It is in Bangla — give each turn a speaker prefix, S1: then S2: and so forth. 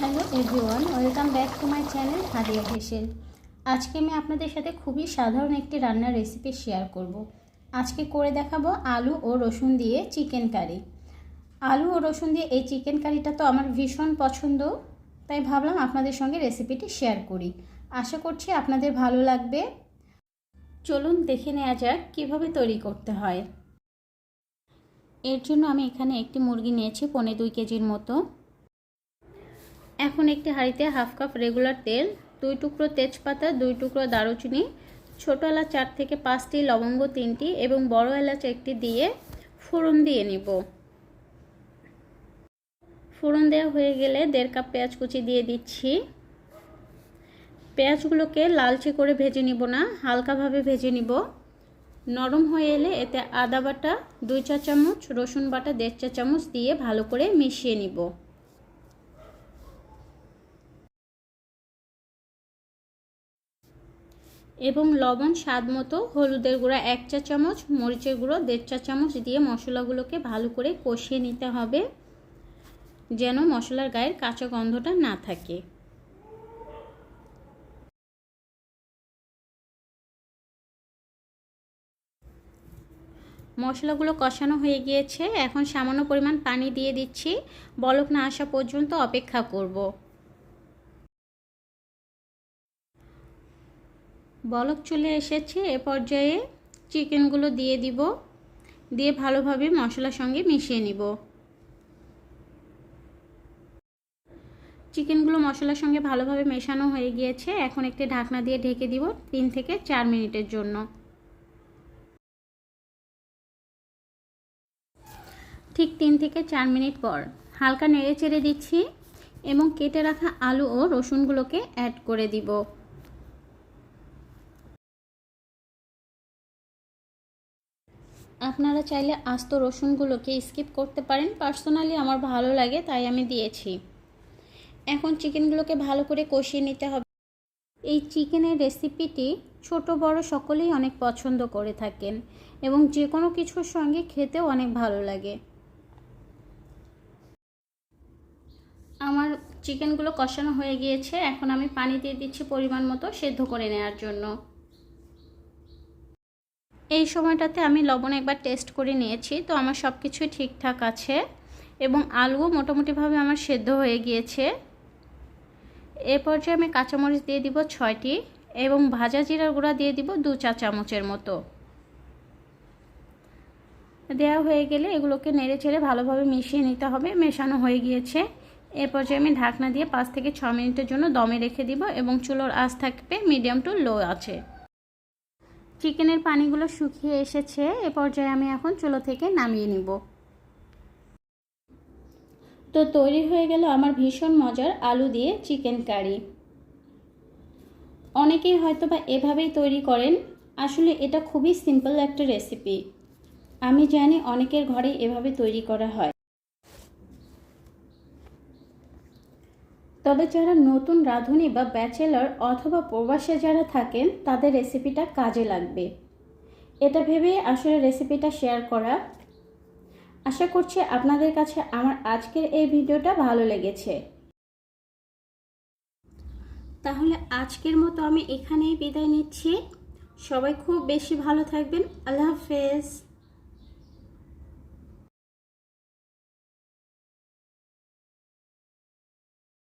S1: Hello everyone, welcome back to my channel Hadiya Hesel আজকে আমি আপনাদের সাথে খুবই সাধারণ একটি রান্নার রেসিপি শেয়ার করব। আজকে করে দেখাবো আলু ও রসুন দিয়ে চিকেন কারি আলু ও রসুন দিয়ে এই চিকেন কারিটা তো আমার ভীষণ পছন্দ, তাই ভাবলাম আপনাদের সঙ্গে রেসিপিটি শেয়ার করি। আশা করছি আপনাদের ভালো লাগবে। চলুন দেখে নেওয়া যাক কীভাবে তৈরি করতে হয়। এর জন্য আমি এখানে একটি মুরগি নিয়েছি, পনে দুই কেজির মতো। এখন একটি হাঁড়িতে হাফ কাপ রেগুলার তেল, দুই টুকরো তেজপাতা, দুই টুকরো দারুচিনি, ছোটো এলাচ চার থেকে পাঁচটি লবঙ্গ তিনটি এবং বড় এলাচ একটি দিয়ে ফোড়ন দিয়ে নিব। ফোড়ন দেওয়া হয়ে গেলে দেড় কাপ পেঁয়াজ কুচি দিয়ে দিচ্ছি। পেঁয়াজগুলোকে লালচে করে ভেজে নিব না, হালকাভাবে ভেজে নিব। নরম হয়ে এলে এতে আদা বাটা, দুই চা চামচ, রসুন বাটা, দেড় চা চামচ দিয়ে ভালো করে মিশিয়ে নিব। এবং লবণ, স্বাদ মতো হলুদের গুঁড়া, এক চা চামচ, মরিচের গুঁড়ো, দেড় চা চামচ দিয়ে মশলাগুলোকে ভালো করে কষিয়ে নিতে হবে, যেন মশলার গায়ের কাঁচা গন্ধটা না থাকে। মশলাগুলো কষানো হয়ে গিয়েছে, এখন সামান্য পরিমাণ পানি দিয়ে দিচ্ছি। বলক না আসা পর্যন্ত অপেক্ষা করব। বলক চলে এসেছে, এ পর্যায়ে চিকেনগুলো দিয়ে দিব। দিয়ে ভালোভাবে মশলার সঙ্গে মিশিয়ে নিব। চিকেনগুলো মশলার সঙ্গে ভালোভাবে মেশানো হয়ে গিয়েছে। এখন একটি ঢাকনা দিয়ে ঢেকে দিব তিন থেকে চার মিনিটের জন্য। ঠিক তিন থেকে চার মিনিট পর হালকা নেড়ে চেড়ে দিচ্ছি এবং কেটে রাখা আলু ও রসুনগুলোকে অ্যাড করে দিব। আপনারা চাইলে আস্ত রসুনগুলোকে স্কিপ করতে পারেন। পার্সোনালি আমার ভালো লাগে, তাই আমি দিয়েছি। এখন চিকেনগুলোকে ভালো করে কষিয়ে নিতে হবে। এই চিকেনের রেসিপিটি ছোট, বড় সকলেই অনেক পছন্দ করে থাকেন এবং যে কোনো কিছুর সঙ্গে খেতেও অনেক ভালো লাগে। আমার চিকেনগুলো কষানো হয়ে গিয়েছে। এখন আমি পানি দিয়ে দিচ্ছি পরিমাণ মতো সেদ্ধ করে নেওয়ার জন্য। এই সময়টাতে আমি লবণ একবার টেস্ট করে নিয়েছি, তো আমার সব কিছুই ঠিকঠাক আছে এবং আলুও মোটামুটিভাবে আমার সেদ্ধ হয়ে গিয়েছে। এ পর্যায়ে আমি কাঁচামরিচ দিয়ে দিব ছয়টি এবং ভাজা জিরার গুঁড়া দিয়ে দিব দু চা চামচের মতো। দেওয়া হয়ে গেলে এগুলোকে নেড়ে চেড়ে ভালোভাবে মিশিয়ে নিতে হবে, মেশানো হয়ে গিয়েছে। এ পর্যায়ে আমি ঢাকনা দিয়ে পাঁচ থেকে ছ মিনিটের জন্য দমে রেখে দিব এবং চুলোর আঁচ থাকবে মিডিয়াম টু লো আছে। চিকেনের পানিগুলো শুকিয়ে এসেছে, এ পর্যায়ে আমি এখন চুলো থেকে নামিয়ে নিব। তো তৈরি হয়ে গেল আমার ভীষণ মজার আলু দিয়ে চিকেন কারি। অনেকেই হয়তো বা এভাবেই তৈরি করেন। আসলে এটা খুবই সিম্পল একটা রেসিপি। আমি জানি অনেকের ঘরে এভাবে তৈরি করা হয়। তবে যারা নতুন রাঁধুনি বা ব্যাচেলর অথবা প্রবাসে যারা থাকেন, তাদের রেসিপিটা কাজে লাগবে। এটা ভেবে আসলে রেসিপিটা শেয়ার করা। আশা করছি আপনাদের কাছে আমার আজকের এই ভিডিওটা ভালো লেগেছে। তাহলে আজকের মতো আমি এখানেই বিদায় নিচ্ছি। সবাই খুব বেশি ভালো থাকবেন। আল্লাহ হাফেজ।